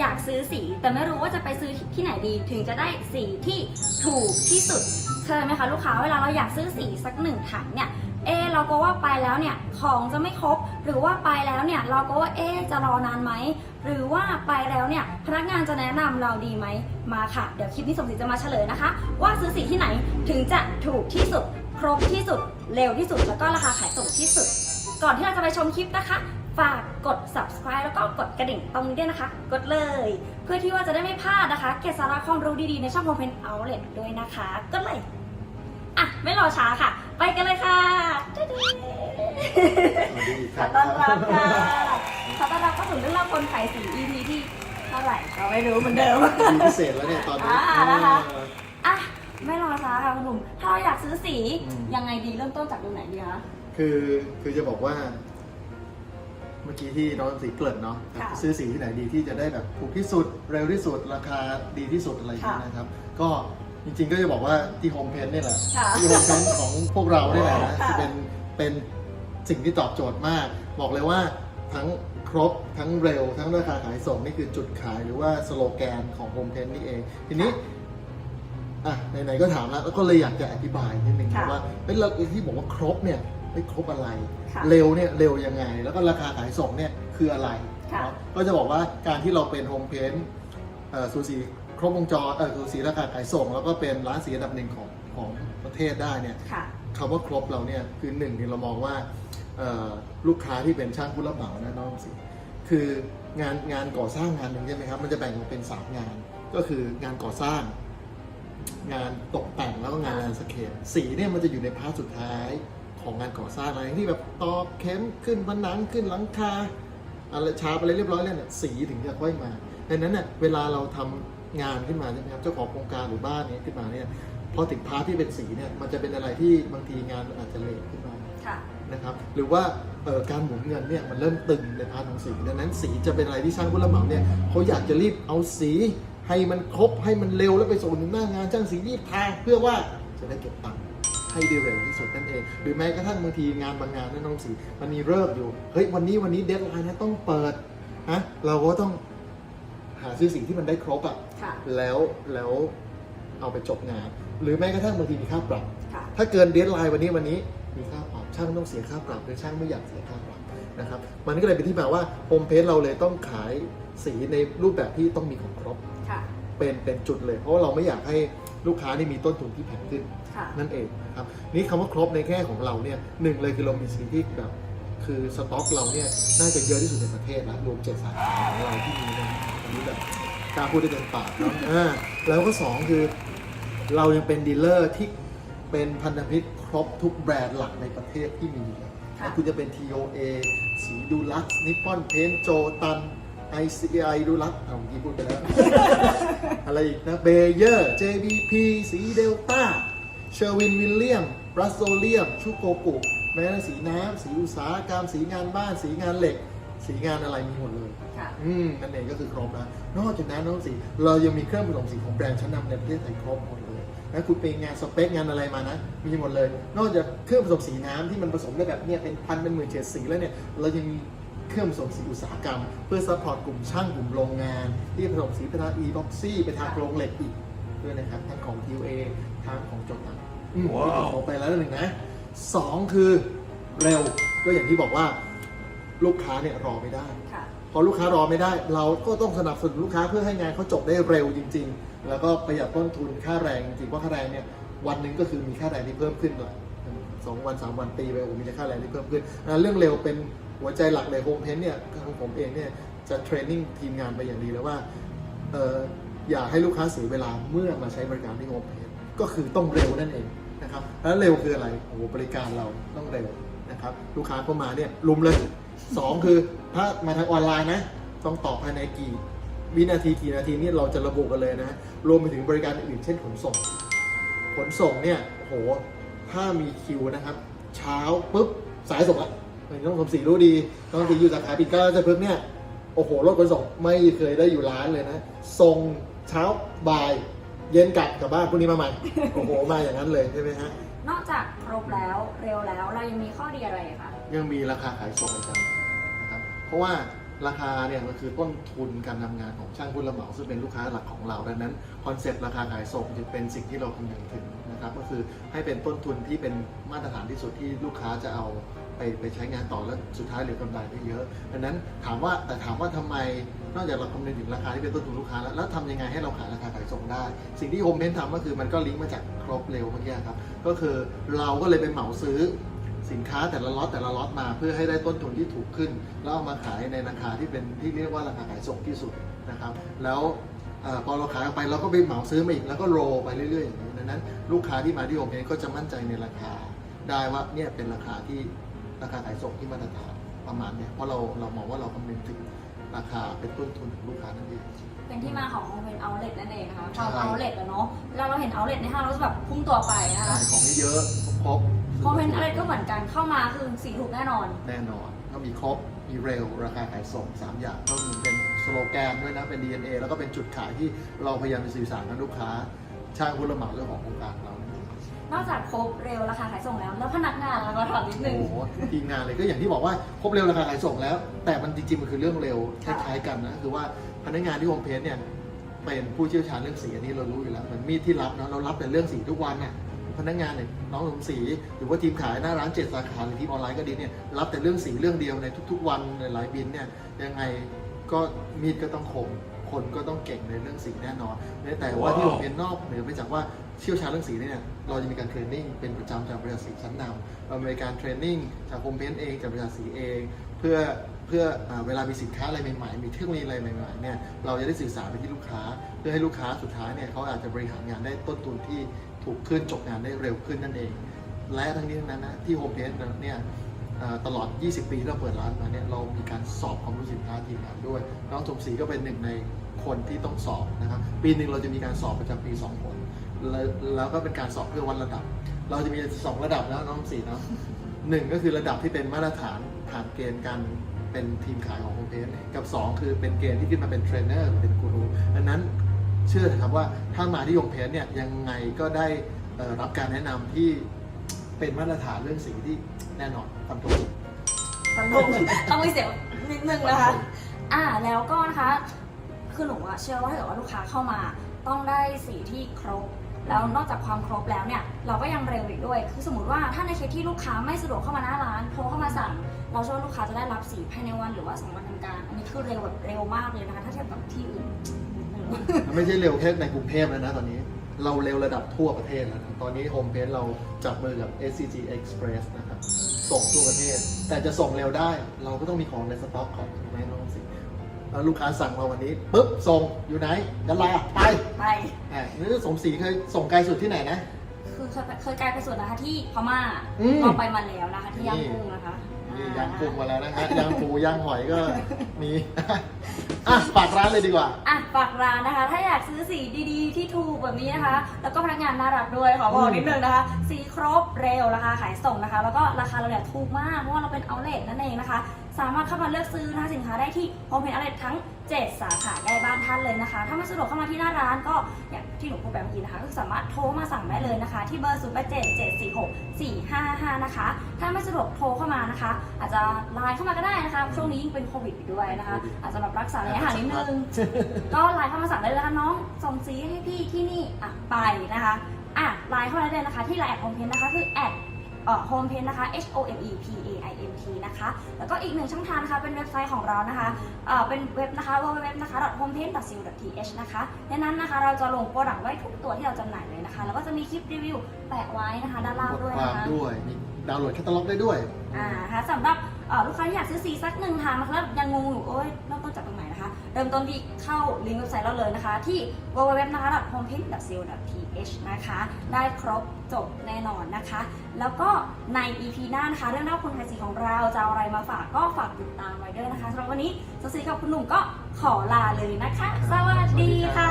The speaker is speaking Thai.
อยากซื้อสี แต่ไม่รู้ว่าจะไปซื้อที่ไหนดีถึงจะได้สีที่ถูกที่สุดเคยไหมคะลูกค้าเวลาเราอยากซื้อสีสักหนึ่งถังเนี่ยเอเราก็ว่าไปแล้วเนี่ยของจะไม่ครบ หรือว่าไปแล้วเนี่ยเราก็ว่าเอจะรอนานไหมหรือว่าไปแล้วเนี่ยพนักงานจะแนะนำเราดีไหมมาค่ะ เดี๋ยวคลิปนี้สมศรีจะมาเฉลยนะคะ ว่าซื้อสีที่ไหนถึงจะถูกที่สุด ครบที่สุดเร็วที่สุดแล้วก็ราคาขายส่งที่สุด ก่อนที่เราจะไปชมคลิปนะคะ ฝากกด subscribe แล้วก็กดกระดิ่งตรงนี้ด้วยนะคะ กดเลย เพื่อที่ว่าจะได้ไม่พลาดนะคะ เก็บสาระความรู้ดีๆ ในช่อง Open Outlet ด้วยนะคะ กดเลย อะ ไม่รอช้าค่ะ ไปกันเลยค่ะจ๊ะเด้สวัสดีอีกคขอรั้งต้อนรับค่ะขอต้อนรับเข้าสู่เรื่องเล่าคนขายสี EP ที่เท่าไหร่ก็ไม่รู้เหมือนเดิม มีพิเศษแล้วเนี่ยตอนนี้อ่านะคะเอออะ ไม่รอช้าค่ะคุณหนุ่มถ้าเราอยากซื้อสีอืมยังไงดีเริ่มต้นจากตรงไหนดีคะ คือคือจะบอกว่าเมื่อกี้ที่น้องสีเกริ่นเนาะค่ะ ซื้อสีที่ไหนดีที่จะได้แบบถูกที่สุดเร็วที่สุดราคาดีที่สุดอะไรอย่างเงี้ยค่ะนะครับ ก็จริงๆก็จะบอกว่าที่โฮมเพนนี่แหละค่ะ ที่โฮมเพนของพวกเราเนี่ยแหละนะค่ะจะเป็นเป็นสิ่งที่ตอบโจทย์มาก บอกเลยว่าทั้งครบทั้งเร็ว ทั้งราคาขายส่งนี่คือจุดขายหรือว่าสโลแกนของโฮมเพนนี่เอง ทีนี้ อะไหนๆก็ถามแล้วแล้วก็เลยอยากจะอธิบายนิดนึงค่ะ ว่าเป็นเราที่บอกว่าครบเนี่ย ไม่ครบอะไร ค่ะเร็วเนี่ยเร็วยังไง แล้วก็ราคาขายส่งเนี่ยคืออะไรค่ะ เนาะก็จะบอกว่าการที่เราเป็นโฮมเพนเอ่อสูสีครบวงจรเออสูสีราคาขายส่ง แล้วก็เป็นร้านสีอันดับหนึ่งของของประเทศได้เนี่ย ค่ะ คำว่าครบเราเนี่ยคือหนึ่งเนี่ยเรามองว่าเอ่อลูกค้าที่เป็นช่างผู้รับเหมานะน้องสิคืองานงานก่อสร้างงานหนึ่งใช่ไหมครับ มันจะแบ่งออกเป็นสามงาน ก็คืองานก่อสร้าง งานตกแต่งแล้วก็งานแลนด์สเคปสีเนี่ยมันจะอยู่ในพาร์ทสุดท้าย ของงานก่อสร้างอะไรที่แบบตอกเข็มขึ้นผนังขึ้นหลังคาอะไรชาร์ปอะไรเรียบร้อยแล้วเนี่ยสีถึงจะค่อยมาดังนั้นเนี่ยเวลาเราทำงานขึ้นมาใช่ไหมครับเจ้าของโครงการหรือบ้านเนี้ขึ้นมาเนี่ยพอถึงพาร์ทที่เป็นสีเนี่ยมันจะเป็นอะไรที่บางทีงานมันอาจจะเลทขึ้นมาค่ะนะครับหรือว่าเอ่อการหมุนเงินเนี่ยมันเริ่มตึงในพาร์ทของสีดังนั้นสีจะเป็นอะไรที่ช่างผู้รับเหมาเนี่ยเขาอยากจะรีบเอาสีให้มันครบให้มันเร็วแล้วไปส่งถึงหน้างานช่างสีรีบทาเพื่อว่าจะได้เก็บตังค์ ให้ได้เร็วที่สุดนั่นเอง หรือแม้กระทั่งบางทีงานบางงานนั่นน้องสีมันมีเลิกษ์อยู่ เฮ้ยวันนี้วันนี้เดทไลน์นะต้องเปิดนะเราก็ต้องหาซื้อสีที่มันได้ครบอะค่ะ แล้วแล้วเอาไปจบงาน หรือแม้กระทั่งบางทีมีค่าปรับค่ะถ้าเกินเดทไลน์วันนี้วันนี้มีค่าปรับช่างต้องเสียค่าปรับหรือช่างไม่อยากเสียค่าปรับนะครับ มันก็เลยเป็นที่มาว่าโฮมเพจเราเลยต้องขายสีในรูปแบบที่ต้องมีของครบค่ะเป็นเป็นจุดเลย เพราะว่าเราไม่อยากให้ลูกค้านี่มีต้นทุนที่แพงขึ้น ค่ะ นั่นเองนะครับนี่คำว่าครบในแง่ของเราเนี่ยหนึ่งเลยคือเรามีสีที่แบบคือสต็อกเราเนี่ยน่าจะเยอะที่สุดในประเทศนะรวมเจ็ดสาขาของเราที่มีเนยอันนี้แบบกล้าพูดได้เต็มปากเนาะอ่าแล้วก็สองคือเรายังเป็นดีลเลอร์ที่เป็นพันธมิตรครบทุกแบรนด์หลักในประเทศที่มีเลยค่ะ คุณจะเป็น TOA สีดูลักซ์นิปปอนเพนโจตัน ICI ดูลักซ์เอาเมื่อกี้พูดไปแล้ว อะไรอีกนะเบเยอร์ JBP สีเดลต้า เชอร์วินวิลเลียมบรัสโซเลียมชูโกกุ แม้แต่สีน้ำสีอุตสาหกรรม สีงานบ้าน สีงานเหล็ก สีงานอะไรมีหมดเลย ค่ะ อืมนั่นเองก็คือครบนะนอกจากนั้นน้องสีเรายังมีเครื่องผสมสีของแบรนด์ชั้นนำในประเทศไทยครบหมดเลยนะคุณไปงานสเปคงานอะไรมานะ มีหมดเลย นอกจากเครื่องผสมสีน้ำที่มันผสมได้แบบเนี้ยเป็นพันเป็นหมื่นเฉดสีแล้วเนี่ยเรายังมีเครื่องผสมสีอุตสาหกรรม เพื่อซัพพอร์ตกลุ่มช่างกลุ่มโรงงาน ที่ผสมสีไปทาง e-boxy ไปทางโครงเหล็กอีก ด้วยนะครับทั้งของ TUA ทางของจดตังอืมว้าวออกไปแล้วหนึ่งนะสองคือเร็วก็อย่างที่บอกว่าลูกค้าเนี่ยรอไม่ได้ค่ะพอลูกค้ารอไม่ได้ เราก็ต้องสนับสนุนลูกค้าเพื่อให้งานเขาจบได้เร็วจริง ๆ แล้วก็ประหยัดต้นทุนค่าแรงจริงๆเพราะค่าแรงเนี่ยวันหนึ่งก็คือมีค่าแรงที่เพิ่มขึ้นหน่อยสองวันสามวันตีไปโอ้มีแต่ค่าแรงที่เพิ่มขึ้นอ่าเรื่องเร็วเป็นหัวใจหลักเลยโฮมเพนเนี่ยของผมเองเนี่ยจะเทรนนิ่งทีมงานไปอย่างดีแล้วว่าเอย่าให้ลูกค้าเสียเวลาเมื่อมาใช้บริการที่โฮมเพนก็คือต้องเร็วนั่นเองนะครับแล้วเร็วคืออะไรโอ้บริการเราต้องเร็วนะครับลูกค้าเข้ามาเนี่ยลุมเลยสองคือถ้ามาทางออนไลน์นะต้องตอบภายในกี่วินาทีกี่นาทีนี่เราจะระบุกันเลยนะรวมไปถึงบริการอื่นเช่นขนส่ง ขนส่งเนี่ยโหถ้ามีคิวนะครับ เช้าปุ๊บสายส่งละน้องสมศรีรู้ดีน้องสมศรีอยู่สาขาปิ่นเกล้าจะพึกษ์เนี่ยโอ้โหรถขนส่งไม่เคยได้อยู่ร้านเลยนะส่ง เช้าบ่าย เย็นกลับกลับบ้านพรุ่งนี้มาใหม่ โอ้โหมาอย่างนั้นเลยใช่ไหมฮะ นอกจากครบแล้วเร็วแล้วเรายังมีข้อดีอะไรคะ ยังมีราคาขายส่งอีกต่างหากนะครับ เพราะว่าราคาเนี่ยก็คือต้นทุนการทำงานของช่างผู้รับเหมาซึ่งเป็นลูกค้าหลักของเราดังนั้นคอนเซ็ปต์ราคาขายส่งจึงเป็นสิ่งที่เราคำนึงถึง นะครับก็คือให้เป็นต้นทุนที่เป็นมาตรฐานที่สุดที่ลูกค้าจะเอาไปไปใช้งานต่อแล้วสุดท้ายเหลือกำไรได้เยอะดังนั้นถามว่าแต่ถามว่าทำไมนอกจากเราคำนึงถึงราคาที่เป็นต้นทุนลูกค้าแล้วแล้วทำยังไงให้เราขายราคาขายส่งได้ สิ่งที่โฮมเพนทำก็คือมันก็ลิงก์มาจากครบเร็วเมื่อกี้ครับก็คือเราก็เลยไปเหมาซื้อสินค้าแต่ละล็อตแต่ละล็อตมาเพื่อให้ได้ต้นทุนที่ถูกขึ้น แล้วเอามาขายในราคาที่เป็นที่เรียกว่าราคาขายส่งที่สุดนะครับ แล้ว พอเราขายออกไปเราก็ไปเหมาซื้อมาอีกแล้วก็โรลไปเรื่อยๆอย่างนี้ดังนั้น ลูกค้าที่มาที่โฮมเพนก็จะมั่นใจในราคา ได้ว่าเนี่ยเป็นราคาที่ราคาขายส่งที่มาตรฐานประมาณเนี้ยเพราะเราเรามองว่าเราคำนึงถึงราคาเป็นต้นทุนของลูกค้านั่นเองเป็นที่มาของเป็นเอาเล t นั่นเองนะคะพใช่อเอาเล t อะเนาะเวลาเราเห็นเอาเล t ในห้างเราจะแบบพุ่งตัวไปนะคะขายของเยอะครบพอเป็นอะไรก็เหมือนกันเข้ามาคือสีถูกแน่นอน แน่นอนก็มีครบมีเร็วราคาขายส่ง 3 อย่างก็มีเป็นส โลแกนด้วยนะเป็น DNA แล้วก็เป็นจุดขายที่เราพยายามจะสื่อสารกับลูกค้า ช่างผู้รับเหมาเรื่องของโครงการเรา นอกจากครบเร็วราคาขายส่งแล้ว แล้วพนักงานเราก็ถามนิดนึโอ้งโหทีมงานเลยก็อย่างที่บอกว่าครบเร็วราคาขายส่งแล้ว แต่มันจริงๆมันคือเรื่องเร็วคค่ะ ล้ายๆกันนะคือว่าพนักงานที่โฮมเพจเนี่ยเป็นผู้เชี่ยวชาญเรื่องสีอันนี้เรารู้อยู่แล้วเหมือนมีดที่รับเนาะเรารับแต่เรื่องสีทุกวันน่ะพนักงานเนี่ยน้องสมศรีหรือว่าทีมขายหน้าร้านเจ็ดสาขาหรือทีมออนไลน์ก็ดีเนี่ยรับแต่เรื่องสีเรื่องเดียวในทุก ๆ วันหลายๆบินเนี่ยยังไง ก็มีดก็ต้องคม คนก็ต้องเก่งในเรื่องสีแน่นอน แต่ว่าที่โฮมเพจนอกเหนือไปจากว่าเชี่ยวชาญเรื่องสีเนี่ย เราจะมีการเทรนนิ่งเป็นประจำจากบริษัทสีชั้นนำเรามีการเทรนนิ่งจากโฮมเพนเองจากบริษัทสีเอง เพื่อเพื่ออาเวลามีสินค้าอะไรใหม่ๆ มีเทคโนโลยีอะไรใหม่ๆเนี่ย เราจะได้สื่อสารไปที่ลูกค้า เพื่อให้ลูกค้าสุดท้ายเนี่ยเขาอาจจะบริหารงานได้ต้นทุนที่ถูกขึ้นจบงานได้เร็วขึ้นนั่นเอง และทั้งนี้ทั้งนั้นนะที่โฮมเพนเนี่ยอ่า ตลอด 20 ปีที่เราเปิดร้านมาเนี่ยเรามีการสอบความรู้สินค้าทีมงานด้วย น้องสมศรีก็เป็นหนึ่งในคนที่ต้องสอบนะครับปีหนึ่งเราจะมีการสอบประจำปีสองผลแล้วแล้วก็เป็นการสอบเพื่อวัดระดับ เราจะมีสองระดับแล้วน้องสมศรีเนาะหนึ่งก็คือระดับที่เป็นมาตรฐานผ่านเกณฑ์การเป็นทีมขายของโฮมเพจกับ 2 คือเป็นเกณฑ์ที่ขึ้นมาเป็นเทรนเนอร์เป็นกูรูดังนั้นเชื่อเถอะครับว่าถ้ามาที่โฮมเพจเนี่ยยังไงก็ได้รับการแนะนำที่ เป็นมาตรฐานเรื่องสีที่แน่นอนฟันธงฟันธงต้องมีเสียงนิดนึงนะคะ อ่าแล้วก็นะคะ คือหนูอะเชื่อว่าถ้าเกิดว่าลูกค้าเข้ามา ต้องได้สีที่ครบ แล้วนอกจากความครบแล้วเนี่ย เราก็ยังเร็วอีกด้วย คือสมมติว่าถ้าในเคสที่ลูกค้าไม่สะดวกเข้ามาหน้าร้านโทรเข้ามาสั่ง เราเชื่อว่าลูกค้าจะได้รับสีภายในวันหรือว่าสองวันทำการ อันนี้คือเร็วแบบเร็วมากเลยนะคะ ถ้าเทียบกับที่อื่นมันไม่ใช่เร็วแค่ในกรุงเทพแล้วนะตอนนี้ เราเร็วระดับทั่วประเทศแล้วนะตอนนี้โฮมเพจเราจับมือกับ SCG Express นะครับ ส่งทั่วประเทศ แต่จะส่งเร็วได้ เราก็ต้องมีของในสต็อกก่อนถูกไหมน้องสิแล้วลูกค้าสั่งมาวันนี้ปุ๊บส่งอยู่ไหนยะลาไปไปอ่านี่สมศรีเคยส่งไกลสุดที่ไหนนะ คือเคยเคยไกลไปสุดนะคะที่พม่าอืมก็ไปมาแล้วนะคะที่ย่างกุ้งนะคะนี่อ่ ยางปูมาแล้วนะฮะยางปูยางหอยก็มีอะฝากร้านเลยดีกว่า อะฝากร้านนะคะ ถ้าอยากซื้อสีดีๆ ที่ถูกแบบนี้นะคะ แล้วก็พนักงานน่ารักด้วยขอบอกอืมนิดนึงนะคะ สีครบเร็วราคาขายส่งนะคะ แล้วก็ราคาเราเนี่ยถูกมากเพราะว่าเราเป็นเอาเลทนั่นเองนะคะสามารถเข้ามาเลือกซื้อนะคะสินค้าได้ที่โฮมเพนเอาเลททั้ง 7 สาขาใกล้บ้านท่านเลยนะคะ ถ้าไม่สะดวกเข้ามาที่หน้าร้านก็อย่างที่หนูพูดไปเมื่อกี้นะคะ ก็สามารถโทรมาสั่งได้เลยนะคะ ที่เบอร์ 0 8 7 7 4 6 4 5 5 นะคะ ถ้าไม่สะดวกโทรเข้ามานะคะ อาจจะไลน์เข้ามาก็ได้นะคะ ช่วงนี้ยิ่งเป็นโควิดอยู่ด้วยนะคะ อาจจะแบบรักษาระยะห่างนิดนึง ก็ไลน์เข้ามาสั่งได้เลยนะคะน้องส่งสีให้พี่ที่นี่อะไปนะคะอะไลน์เข้ามาได้เลยนะคะ ที่ไลน์แอดโฮมเพนนะคะคือแอดเอ่อ โฮมเพนนะคะ H O M E P A I N T นะคะ แล้วก็อีกหนึ่งช่องทางนะคะ เป็นเว็บไซต์ของเรานะคะเอ่อเป็นเว็บนะคะ www นะคะ homepaint.co.th นะคะในนั้นนะคะ เราจะลงโปรดักต์ไว้ทุกตัวที่เราจำหน่ายเลยนะคะ แล้วก็จะมีคลิปรีวิวแปะไว้นะคะด้านล่างบทด้วยควานะมคะด้วยมีดาวน์โหลดแคตตาล็อกได้ด้วย อ่านะคะสำหรับเอ่อลูกค้าที่อยากซื้อสีสักหนึ่งทางนะคะแล้วยังงงอยู่โอ้ยเริ่มต้นจากตรงไหนนะคะ เริ่มต้นที่เข้าลิงก์เว็บไซต์เราเลยนะคะ ที่ www นะคะ homepaint.co.th นะคะ ได้ครบจบแน่นอนนะคะ แล้วก็ใน EP หน้านะคะ เรื่องเล่าคนไทยสีของเราจะเอาอะไรมาฝากก็ฝากติดตามไว้ด้วยนะคะสำหรับวันนี้สซีกับคุณหนุ่มก็ขอลาเลยนะคะ สวัสดีค่ะ